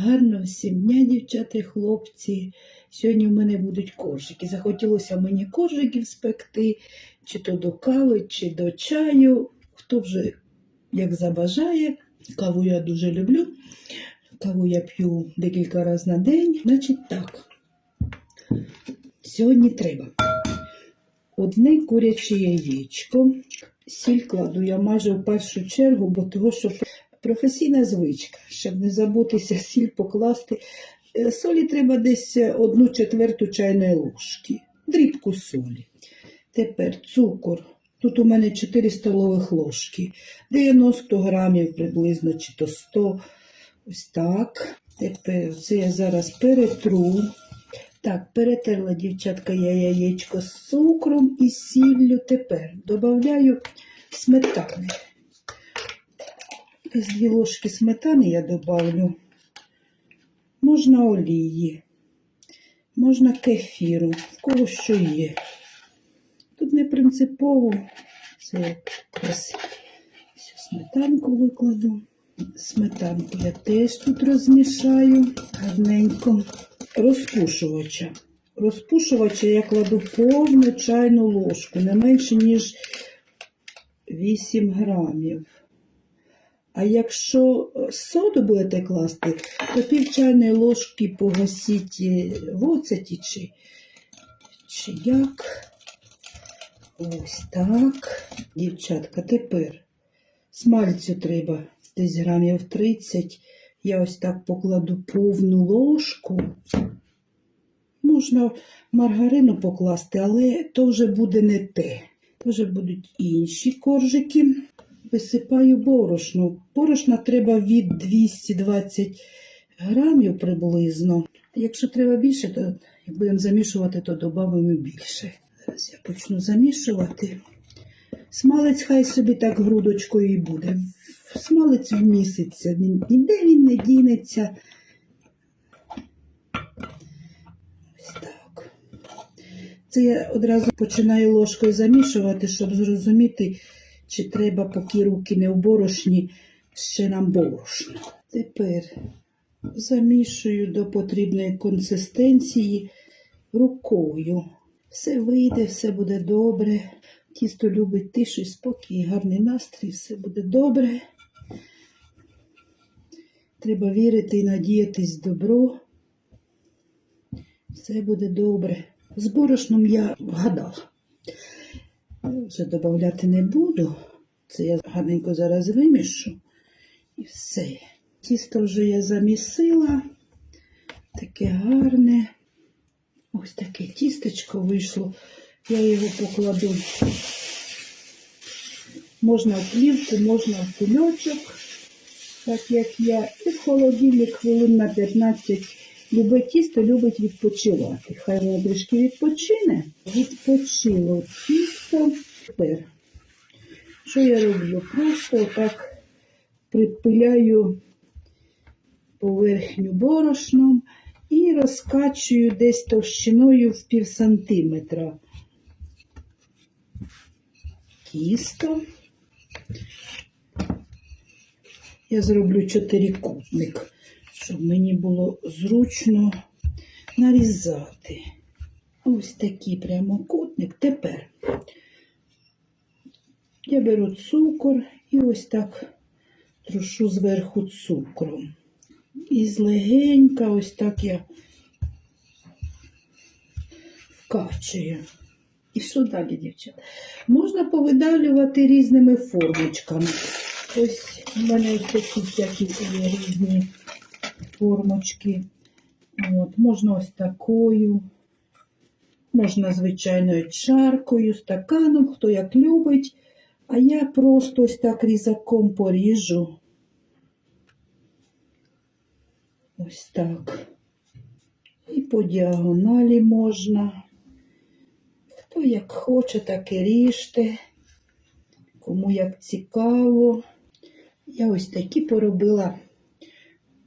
Гарно всім дня, дівчата і хлопці. Сьогодні в мене будуть коржики. Захотілося мені коржиків спекти, чи то до кави, чи до чаю. Хто вже як забажає. Каву я дуже люблю. Каву я п'ю декілька разів на день. Значить так. Сьогодні треба одне куряче яєчко. Сіль кладу я майже в першу чергу, бо того, що професійна звичка, щоб не забутися сіль покласти. Е, Солі треба десь одну четверту чайної ложки, дрібку солі. Тепер цукор. Тут у мене 4 столових ложки, 90 грамів приблизно, чи то 100. Ось так. Тепер це я зараз перетру. Так, перетерла дівчатка я яєчко з цукром і сіллю. Тепер додаю сметани. З дві ложки сметани я добавлю. Можна олії, можна кефіру, в кого що є. Тут не принципово, це всю сметанку викладу. Сметанку я теж тут розмішаю гарненько. Розпушувача. Розпушувача я кладу повну чайну ложку, не менше, ніж 8 грамів. А якщо соду будете класти, то пів чайної ложки погасіть е, в оцеті чи, чи як. Ось так. Дівчатка, тепер смальцю треба десь грамів 30. Я ось так покладу повну ложку. Можна маргарину покласти, але то вже буде не те. То вже будуть інші коржики. Висипаю борошно. Борошна треба від 220 грамів приблизно. Якщо треба більше, то як будемо замішувати, то додамо більше. Зараз я почну замішувати. Смалець хай собі так грудочкою і буде. Смалець вміситься, ніде він не дінеться. Ось так. Це я одразу починаю ложкою замішувати, щоб зрозуміти, чи треба, поки руки не в борошні, ще нам борошно. Тепер замішую до потрібної консистенції рукою. Все вийде, все буде добре. Тісто любить тишу спокій, гарний настрій, все буде добре. Треба вірити і надіятись в добро. Все буде добре. З борошном я вгадала. Вже додати не буду. Це я гарненько зараз вимішу. І все. Тісто вже я замісила. Таке гарне. Ось таке тістечко вийшло. Я його покладу. Можна в плівку, можна в кульочок, так як я. І в холодильник хвилин на 15. Любе тісто любить відпочивати. Хай воно трішки відпочине. Відпочило тісто. Тепер, що я роблю? Просто так припиляю поверхню борошном і розкачую десь товщиною в пів сантиметра. Тісто. Я зроблю чотирикутник, щоб мені було зручно нарізати. Ось такий прямокутник. Тепер я беру цукор і ось так трушу зверху цукром. І злегенька ось так я вкачую. І що далі, дівчата? Можна повидавлювати різними формочками. Ось у мене ось такі всякі різні формочки. От, можна ось такою, можна звичайною чаркою, стаканом, хто як любить. А я просто ось так різаком поріжу. Ось так. І по діагоналі можна. Хто як хоче, так і ріжте. Кому як цікаво. Я ось такі поробила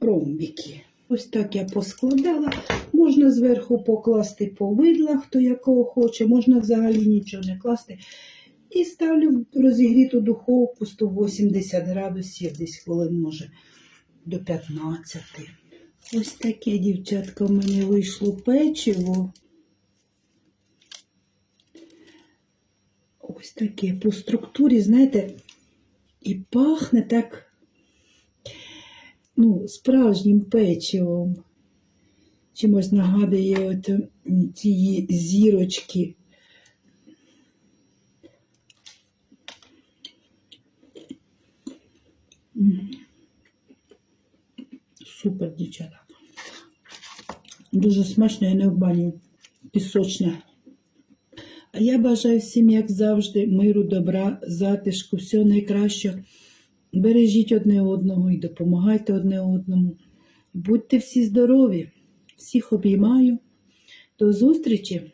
ромбики. Ось так я поскладала. Можна зверху покласти повидла, хто якого хоче, можна взагалі нічого не класти. І ставлю розігріту духовку 180 градусів, десь хвилин, може, до 15. Ось таке, дівчатка, в мене вийшло печиво. Ось таке. По структурі, знаєте, і пахне так, ну, справжнім печивом. Чимось нагадує от ці зірочки. Супер, дівчата. Дуже смачно і не обманюю. Пісочне. А я бажаю всім, як завжди, миру, добра, затишку, всього найкращого. Бережіть одне одного і допомагайте одне одному. Будьте всі здорові. Всіх обіймаю. До зустрічі!